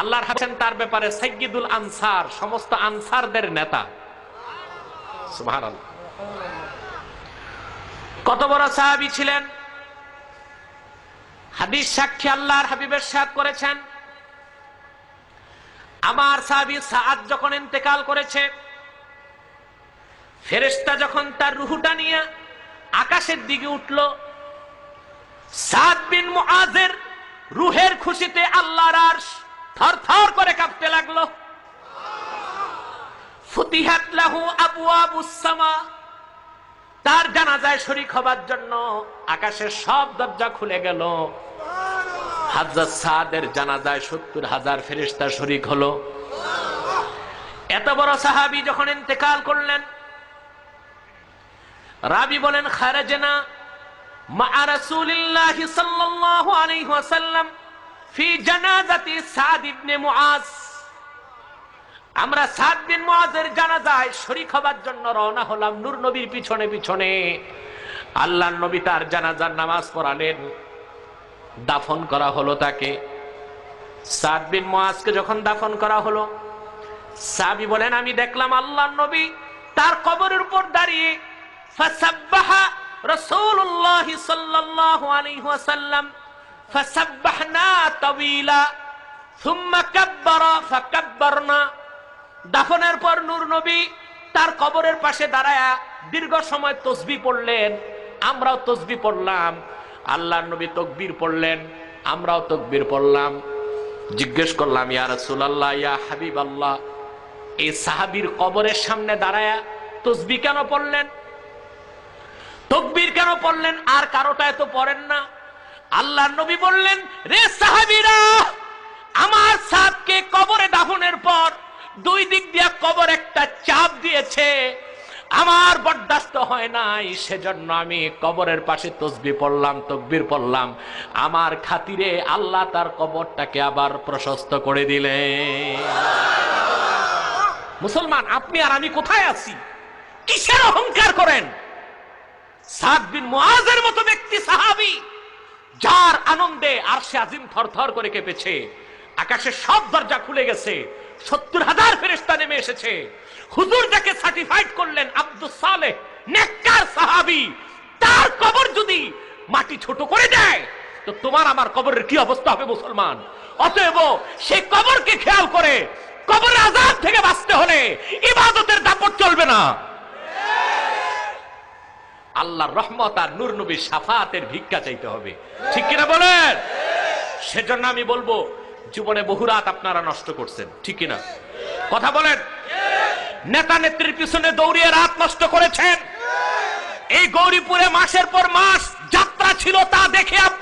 আল্লাহর হাসেন তার ব্যাপারে সাইয়্যিদুল আনসার, সমস্ত আনসারদের নেতা। কত বড় সাহাবী ছিলেন? হাদিস সাক্ষী আল্লাহর হাবিবের সাথ করেছেন। আমার সাহাবী সাদ যখন ইন্তেকাল করেছে, ফেরেশতা যখন তার রুহুটা নিয়ে আকাশের দিকে উঠল, সাদ বিন মুআজের রুহের খুশিতে আল্লাহর আরশ থরথর করে কাঁপতে লাগল। ফুতিহাত লাহু সামা তার জানাজায় শরীক হবার জন্য আকাশের সব দরজা খুলে গেল। হাজার সাদের জানাজায় সত্তর হাজার ফেরিস্তা শরিক হলো। এত বড় সাহাবি যখন ইন্তেকাল করলেন, রাবি বলেন, খারাজনা মা রাসূলিল্লাহ সাল্লাল্লাহু আলাইহি ওয়াসাল্লাম সাদ আমরা সাত বিন মুআজের জানাজায় শরীক হবার জন্য রওনা হলাম নূর নবীর পিছনে পিছনে। আল্লাহর নবী তার জানাজার নামাজ পড়ালেন। দাফন করা হলো তাকে। সাদ বিন মুআজকে যখন দাফন করা হলো সাবি বলেন, আমি দেখলাম আল্লাহর নবী তার কবরের উপর দাঁড়িয়ে ফাসাব্বাহা রাসূলুল্লাহ সাল্লাল্লাহু ওয়াসাল্লাম দাফনের পর নূর নবী তার কবরের পাশে দাঁড়ায়া দীর্ঘ সময় তসবি পড়লেন। আমরাও তসবি পড়লাম। আল্লাহর নবী তকবীর পড়লেন। আমরাও তকবীর পড়লাম। জিজ্ঞেস করলাম, ইয়া রাসূলুল্লাহ, ইয়া হাবিব আল্লাহ এই সাহাবীর কবরের সামনে দাঁড়ায়া তসবি কেন পড়লেন? তকবীর কেন পড়লেন? আর কারোটা এত পড়েন না। আল্লাহর নবী বললেন, রে সাহাবীরা, আমার সাদকে কবরে দাফনের পর দুই দিক দিয়া কবর একটা চাপ দিয়েছে। আমার বরদাস্ত হয় নাই, সেজন্য আমি কবরের পাশে তসবি পড়লাম, তকবির পড়লাম। আমার খাতিরে আল্লাহ তার কবরটাকে আবার প্রশস্ত করে দিলেন। মুসলমান, আপনি আর আমি কোথায় আছি? কিসের অহংকার করেন? সাদ বিন মতো ব্যক্তি সাহাবী। যার আনন্দে আরশে আজিম থরথর করে কেঁপেছে। আকাশে সব দরজা খুলে গেছে। সত্তর হাজার ফেরেস্তা নেমে এসেছে। হুজুর যাকে সার্টিফাইড করলেন আব্দুল সালেহ, নেককার সাহাবি, তার কবর যদি মাটি ছোট করে দেয়, তো তোমার আমার কবরের কি অবস্থা হবে মুসলমান? অতএব সে কবরকে খেয়াল করে, কবরের আজাদ থেকে বাঁচতে হলে ইবাদতের দাপট চলবে না। আল্লাহর রহমত আর নূর নবীর সাফাতের ভিক্ষা চাইতে হবে। ঠিক কিনা বলেন? সেজন্য আমি বলব, জীবনে বহু রাত আপনারা নষ্ট করছেন। ঠিক কিনা? কথা বলেন? নেতা নেত্রীর পিছনে দৌড়িয়ে রাত নষ্ট করেছেন। এই গৌরীপুরে মাসের পর মাস যাত্রা ছিল তা দেখে আপনারা